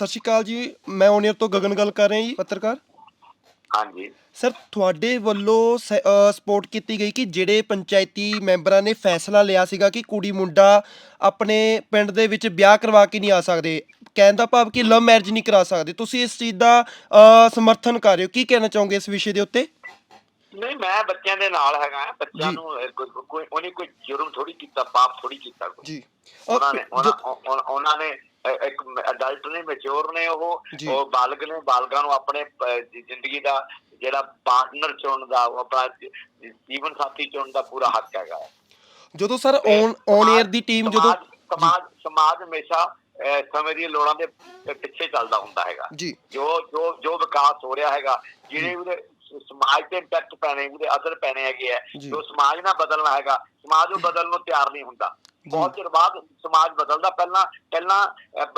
ਸਤਿ ਸ਼੍ਰੀ ਅਕਾਲ ਜੀ। ਮੈਂ ਓਨੀਅਰ ਤੋਂ ਗਗਨ ਗੱਲ ਕਰ ਰਿਹਾ ਜੀ ਪੱਤਰਕਾਰ। ਹਾਂਜੀ। ਸਰ ਤੁਹਾਡੇ ਵੱਲੋਂ ਸਪੋਰਟ ਕੀਤੀ ਗਈ ਕਿ ਜਿਹੜੇ ਪੰਚਾਇਤੀ ਮੈਂਬਰਾਂ ਨੇ ਫੈਸਲਾ ਲਿਆ ਸੀਗਾ ਕਿ ਕੁੜੀ ਮੁੰਡਾ ਆਪਣੇ ਪਿੰਡ ਦੇ ਵਿੱਚ ਵਿਆਹ ਕਰਵਾ ਕੇ ਨਹੀਂ ਆ ਸਕਦੇ। ਕਹਿਣ ਦਾ ਭਾਵ ਕਿ ਲਵ ਮੈਰਿਜ ਨਹੀਂ ਕਰਾ ਸਕਦੇ। ਤੁਸੀਂ ਇਸ ਚੀਜ਼ ਦਾ ਸਮਰਥਨ ਕਰ ਰਹੇ ਹੋ। ਕੀ ਕਹਿਣਾ ਚਾਹੋਗੇ ਇਸ ਵਿਸ਼ੇ ਦੇ ਉੱਤੇ? ਨਹੀਂ ਮੈਂ ਬੱਚਿਆਂ ਦੇ ਨਾਲ ਹੈਗਾ ਬੱਚਿਆਂ। ਨੂੰ ਕੋਈ- ਉਹਨੇ ਕੋਈ ਜੁਰਮ ਥੋੜੀ ਕੀਤਾ ਪਾਪ ਥੋੜੀ ਕੀਤਾ ਜੀ। ਉਹਨਾਂ ਨੇ ਉਹਨਾਂ ਨੇ ਇੱਕ ਅਡਲਟ ਨੇ ਮੈਚੁਰ ਨੇ ਉਹ। ਉਹ ਬਾਲਗ ਨੇ ਬਾਲਗਾਂ ਨੂੰ ਆਪਣੇ ਜ਼ਿੰਦਗੀ ਦਾ ਜਿਹੜਾ ਪਾਰਟਨਰ ਚੁਣਨ ਦਾ ਉਹ ਆਪਣਾ ਜੀਵਨ ਸਾਥੀ ਚੁਣਨ ਦਾ ਪੂਰਾ ਹੱਕ ਹੈਗਾ। ਜਦੋਂ ਸਰ ਔਨ ਔਨ 에ਅਰ ਦੀ ਟੀਮ ਜਦੋਂ ਸਮਾਜ- ਸਮਾਜ ਹਮੇਸ਼ਾ ਸਮੇਂ ਦੀਆਂ ਲੋੜਾਂ ਦੇ ਪਿੱਛੇ ਚੱਲਦਾ ਹੁੰਦਾ ਹੈਗਾ। ਜੀ। ਜੋ ਜੋ ਵਿਕਾਸ ਹੋ ਰਿਹਾ ਹੈਗਾ ਜਿਹੜੇ ਉਹਦੇ ਸਮਾਜ ਤੇ ਇੰਪੈਕਟ ਪੈਣੇ ਉਹਦੇ ਅਸਰ ਪੈਣੇ ਹੈਗੇ ਆ। ਜੀ। ਸਮਾਜ ਨਾਲ ਬਦਲਣਾ ਹੈਗਾ ਸਮਾਜ ਉਹ ਬਦਲਣ ਨੂੰ ਤਿਆਰ ਨਹੀਂ ਹੁੰਦਾ। ਬਹੁਤ ਚਿਰ ਬਾਅਦ ਸਮਾਜ ਬਦਲਦਾ। ਪਹਿਲਾਂ ਪਹਿਲਾਂ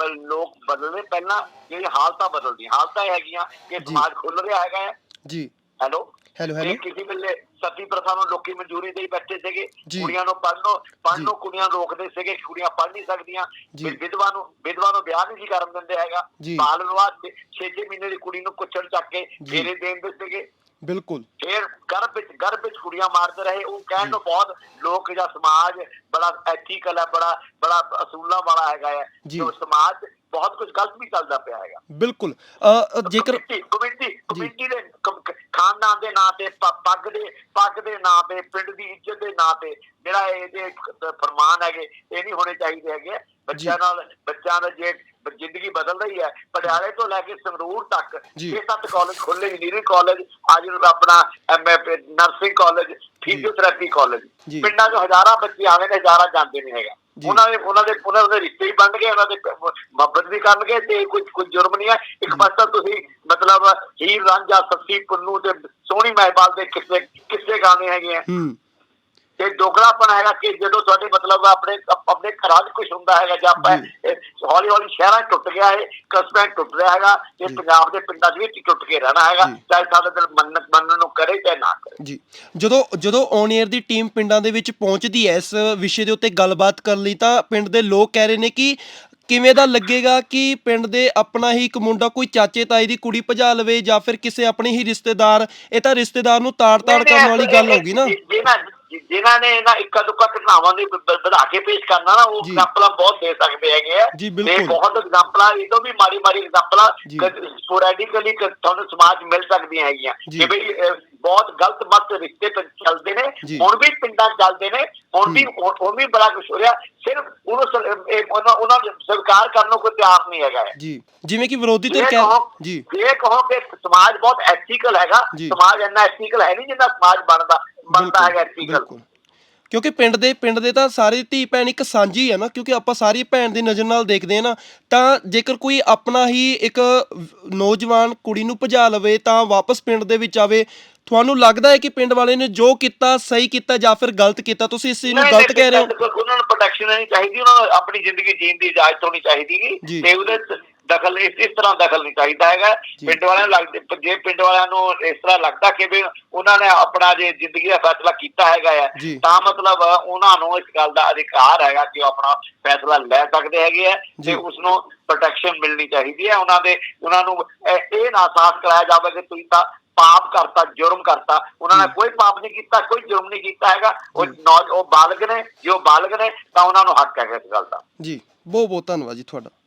ਲੋਕ ਬਦਲਦੇ। ਪਹਿਲਾਂ ਜਿਹੜੀ ਹਾਲਤਾਂ ਬਦਲਦੀਆਂ। ਹਾਲਤਾਂ ਇਹ ਹੈਗੀਆਂ ਕਿ। ਸਮਾਜ ਖੁੱਲ ਰਿਹਾ ਹੈਗਾ ਜੀ। ਹੈਲੋ? Hello hello. ਕਿਸੇ ਵੇਲੇ ਸਤੀ ਪ੍ਰਥਾ ਨੂੰ ਲੋਕੀ ਮਨਜ਼ੂਰੀ ਦੇ ਬੈਠੇ ਸੀਗੇ। ਕੁੜੀਆਂ ਨੂੰ ਪੜ੍ਹਨੋਂ ਪੜ੍ਹਨੋਂ ਜੀ। ਕੁੜੀਆਂ ਰੋਕਦੇ ਸੀਗੇ। ਕੁੜੀਆਂ ਪੜ੍ਹ ਨਹੀਂ ਸਕਦੀਆਂ। ਵਿਧਵਾ ਨੂੰ ਵਿਧਵਾ ਨੂੰ ਵਿਆਹ ਨਹੀਂ ਸੀ ਕਰਨ ਦਿੰਦੇ ਹੈਗਾ। ਬਾਲ ਵਿਵਾਹ 6-6 ਮਹੀਨੇ ਦੀ ਕੁੜੀ ਨੂੰ ਕੁੱਛੜ ਚੱਕ ਕੇ। ਫੇਰੇ ਦੇਣ ਦੇ ਸੀਗੇ। ਬਿਲਕੁਲ। ਫਿਰ ਗਰਭ ਵਿੱਚ ਗਰਭ ਵਿੱਚ ਕੁੜੀਆਂ ਮਾਰਦੇ ਰਹੇ ਉਹ ਕਹਿਣ ਨੂੰ ਬਹੁਤ ਲੋਕ ਜਾਂ ਸਮਾਜ ਬੜਾ ਐਥੀਕਲ ਹੈ ਬੜਾ ਬੜਾ ਅਸੂਲਾਂ ਵਾਲਾ ਹੈਗਾ ਹੈ। ਜੀ। ਸਮਾਜ ਬਹੁਤ ਕੁਝ ਗਲਤ ਵੀ ਚੱਲਦਾ ਪਿਆ ਹੈਗਾ। ਬਿਲਕੁਲ। ਜੇਕਰ ਕਮੇਟੀ ਕਮੇਟੀ ਕਮੇਟੀ ਦੇ ਖਾਨਦਾਨ ਦੇ ਨਾਂ ਤੇ ਪੱਗ ਦੇ ਪੱਗ ਦੇ ਨਾਂ ਤੇ ਪਿੰਡ ਦੀ ਇੱਜ਼ਤ ਦੇ ਨਾਂ ਤੇ ਜਿਹੜਾ ਇਹਦੇ ਫਰਮਾਨ ਹੈਗੇ ਇਹ ਨਹੀਂ ਹੋਣੇ ਚਾਹੀਦੇ ਹੈਗੇ। ਬੱਚਿਆਂ ਨਾਲ ਬੱਚਿਆਂ ਦਾ ਜੇ ਜ਼ਿੰਦਗੀ ਬਦਲ ਰਹੀ ਹੈ। ਪਟਿਆਲੇ ਤੋਂ ਲੈ ਕੇ ਸੰਗਰੂਰ ਤੱਕ ਜੀ। 6-7 ਕਾਲਜ ਖੁੱਲੇ ਇੰਜੀਨੀਅਰਿੰਗ ਕਾਲਜ ਅੱਜ ਆਪਣਾ MA nursing college physiotherapy college. ਪਿੰਡਾਂ 'ਚ ਹਜ਼ਾਰਾਂ ਬੱਚੇ ਆਵੇਂ ਨੇ ਹਜ਼ਾਰਾਂ ਜਾਂਦੇ ਨਹੀਂ ਹੈਗਾ। ਉਹਨਾਂ ਦੇ ਉਹਨਾਂ ਦੇ ਉਹਨਾਂ ਦੇ ਰਿਸ਼ਤੇ ਵੀ ਬਣ ਗਏ ਉਹਨਾਂ ਦੇ ਮੁਹੱਬਤ ਵੀ ਕਰਨਗੇ ਤੇ ਕੋਈ ਕੋਈ ਜੁਰਮ ਨਹੀਂ ਹੈ। ਇੱਕ ਪਾਸਾ ਤੁਸੀਂ ਮਤਲਬ ਹੀਰ ਰਾਂਝਾ ਸੱਸੀ ਪੁੰਨੂ ਤੇ ਸੋਹਣੀ ਮਹਿਬਾਲ ਦੇ ਕਿੱਸੇ ਕਿੱਸੇ ਗਾਣੇ ਹੈਗੇ ਆ। ਹੂੰ। ਤੇ ਦੋਗਲਾਪਣ ਹੈਗਾ ਕਿ ਜਦੋਂ ਤੁਹਾਡੇ ਮਤਲਬ ਆਪਣੇ ਆਪਣੇ ਘਰਾਂ 'ਚ ਕੁਝ ਹੁੰਦਾ ਹੈਗਾ ਜਾਂ ਆਪਾਂ ਹੌਲੀ ਹੌਲੀ ਸ਼ਹਿਰਾਂ ਟੁੱਟ ਗਿਆ ਹੈ ਕਸਬਿਆਂ 'ਚ ਟੁੱਟ ਰਿਹਾ ਹੈਗਾ ਤੇ। ਪੰਜਾਬ ਦੇ ਪਿੰਡਾਂ 'ਚ ਵੀ ਟੁੱਟ ਕੇ ਰਹਿਣਾ ਹੈਗਾ। ਚਾਹੇ ਸਾਡਾ ਦਿਲ ਮੰਨ ਮੰਨਣ ਨੂੰ ਕਰੇ ਚਾਹੇ ਨਾ ਕਰੇ ਜੀ ਜਦੋਂ ਜਦੋਂ ਔਨ 에ਅਰ ਦੀ ਟੀਮ ਪਿੰਡਾਂ ਦੇ ਵਿੱਚ ਪਹੁੰਚਦੀ ਹੈ ਇਸ ਵਿਸ਼ੇ ਦੇ ਉੱਤੇ ਗੱਲਬਾਤ ਕਰਨ ਲਈ ਤਾਂ ਪਿੰਡ ਦੇ ਲੋਕ ਕਹਿ ਰਹੇ ਨੇ ਕਿ ਕਿਵੇਂ ਦਾ ਲੱਗੇਗਾ ਕਿ ਪਿੰਡ ਦੇ ਆਪਣਾ ਹੀ ਇੱਕ ਮੁੰਡਾ ਕੋਈ ਚਾਚੇ ਤਾਏ ਦੀ ਕੁੜੀ ਭਜਾ ਲਵੇ ਜਾਂ ਫਿਰ ਕਿਸੇ ਆਪਣੇ ਹੀ ਰਿਸ਼ਤੇਦਾਰ ਇਹ ਤਾਂ ਰਿਸ਼ਤੇਦਾਰ ਨੂੰ ਤਾੜ-ਤਾੜ ਕਰਨ ਵਾਲੀ ਗੱਲ ਹੋਗੀ ਨਾ ਜਿ- ਜਿਨ੍ਹਾਂ ਜਿ- ਜਿਨ੍ਹਾਂ ਨੇ ਇਹਨਾਂ ਇੱਕਾ ਦੁੱਕਾ ਘਟਨਾਵਾਂ ਦੀ ਵਧਾ ਕੇ ਪੇਸ਼ ਕਰਨਾ ਨਾ ਉਹ। ਐਗਜ਼ਾਮਪਲਾਂ ਬਹੁਤ ਦੇ ਸਕਦੇ ਹੈਗੇ ਆ ਤੇ। ਬਹੁਤ ਐਗਜ਼ਾਮਪਲਾਂ ਇਹ ਤੋਂ ਵੀ ਮਾੜੀ ਮਾੜੀ ਐਗਜ਼ਾਮਪਲਾਂ। ਸਪੋਰੈਡਿਕਲੀ ਤੁਹਾਨੂੰ ਸਮਾਜ ਮਿਲ ਸਕਦੀਆਂ ਹੈਗੀਆਂ। ਕਿ ਬਈ ਬਹੁਤ ਗਲਤ ਮਤ ਰਿਸ਼ਤੇ ਚੱਲਦੇ ਨੇ। ਹੁਣ ਵੀ ਪਿੰਡਾਂ ਚੱਲਦੇ ਨੇ ਹੁਣ ਵੀ ਹੁਣ ਵੀ ਬੜਾ ਕੁਝ ਹੋ ਰਿਹਾ ਸਿਰਫ ਉਹਨੂੰ ਉਹਨਾਂ ਸਵੀਕਾਰ ਕਰਨ ਨੂੰ ਕੋਈ ਤਿਆਰ ਨਹੀਂ ਹੈਗਾ। ਜੀ ਜਿਵੇਂ ਕਿ ਵਿਰੋਧੀ ਧਿਰ ਕਹਿ ਜੀ ਇਹ ਕਹੋ ਕਿ ਸਮਾਜ ਬਹੁਤ ਐਥੀਕਲ ਹੈਗਾ। ਸਮਾਜ ਇੰਨਾ ਐਥੀਕਲ ਹੈ ਨਹੀਂ ਜਿੰਨਾ ਸਮਾਜ ਬਣਦਾ ਬਣਦਾ ਹੈਗਾ ਐਥੀਕਲ ਬਿਲਕੁਲ। ਕਿਉਂਕਿ ਪਿੰਡ ਦੇ ਪਿੰਡ ਦੇ ਤਾਂ ਸਾਰੇ ਧੀ ਭੈਣ ਇੱਕ ਸਾਂਝੀ ਹੈ ਨਾ ਕਿਉਂਕਿ ਆਪਾਂ ਸਾਰੀ ਭੈਣ ਦੀ ਨਜ਼ਰ ਨਾਲ ਦੇਖਦੇ ਹਾਂ ਨਾ ਤਾਂ ਜੇਕਰ ਕੋਈ ਆਪਣਾ ਹੀ ਇੱਕ ਨੌਜਵਾਨ ਕੁੜੀ ਨੂੰ ਭਜਾ ਲਵੇ ਤਾਂ ਵਾਪਸ ਪਿੰਡ ਦੇ ਵਿੱਚ ਆਵੇ ਤੁਹਾਨੂੰ ਲੱਗਦਾ ਹੈ ਕਿ ਪਿੰਡ ਵਾਲੇ ਨੇ ਜੋ ਕੀਤਾ ਸਹੀ ਕੀਤਾ ਜਾਂ ਫਿਰ ਗਲਤ ਕੀਤਾ? ਤੁਸੀਂ ਇਸ ਚੀਜ਼ ਨੂੰ ਗਲਤ ਕਹਿ ਰਹੇ ਹੋ? ਉਹਨਾਂ ਨੂੰ ਪ੍ਰੋਟੈਕਸ਼ਨ ਨਹੀਂ ਚਾਹੀਦੀ ਉਹਨਾਂ ਨੂੰ ਆਪਣੀ ਜ਼ਿੰਦਗੀ ਜੀਣ ਦੀ ਇਜਾਜ਼ਤ ਹੋਣੀ ਚਾਹੀਦੀ। ਤੇ ਉਹਦੇ ਦਖਲ ਇਸ ਇਸ ਤਰ੍ਹਾਂ ਦਖਲ ਨਹੀਂ ਚਾਹੀਦਾ ਹੈਗਾ। ਪਿੰਡ ਵਾਲਿਆਂ ਨੂੰ ਲੱਗਦੇ ਜੇ ਪਿੰਡ ਵਾਲਿਆਂ ਨੂੰ ਇਸ ਤਰ੍ਹਾਂ ਲੱਗਦਾ ਕਿ ਵੀ ਉਹਨਾਂ ਨੇ ਆਪਣਾ ਜੇ ਜ਼ਿੰਦਗੀ ਦਾ ਫੈਸਲਾ ਕੀਤਾ ਹੈਗਾ ਆ। ਤਾਂ ਮਤਲਬ ਉਹਨਾਂ ਨੂੰ ਇਸ ਗੱਲ ਦਾ ਅਧਿਕਾਰ ਹੈਗਾ ਕਿ ਉਹ ਆਪਣਾ ਫੈਸਲਾ ਲੈ ਸਕਦੇ ਹੈਗੇ ਆ। ਤੇ ਉਸ ਨੂੰ ਪ੍ਰੋਟੈਕਸ਼ਨ ਮਿਲਣੀ ਚਾਹੀਦੀ ਹੈ ਉਹਨਾਂ ਦੇ ਉਹਨਾਂ ਨੂੰ ਇਹ ਨਾ ਅਹਿਸਾਸ ਕਰਾਇਆ ਜਾਵੇ ਕਿ ਤੁਸੀਂ ਤਾਂ ਪਾਪ ਕਰਤਾ ਜੁਰਮ ਕਰਤਾ ਉਹਨਾਂ ਨੇ। ਕੋਈ ਪਾਪ ਨਹੀਂ ਕੀਤਾ ਕੋਈ ਜੁਰਮ ਨਹੀਂ ਕੀਤਾ ਹੈਗਾ ਉਹ ਨੌ ਉਹ ਬਾਲਗ ਨੇ ਜੋ ਬਾਲਗ ਨੇ ਤਾਂ ਉਹਨਾਂ ਨੂੰ ਹੱਕ ਹੈਗਾ ਇਸ ਗੱਲ ਦਾ ਜੀ ਬਹੁਤ ਬਹੁਤ ਧੰਨਵਾਦ ਜੀ ਤੁਹਾਡਾ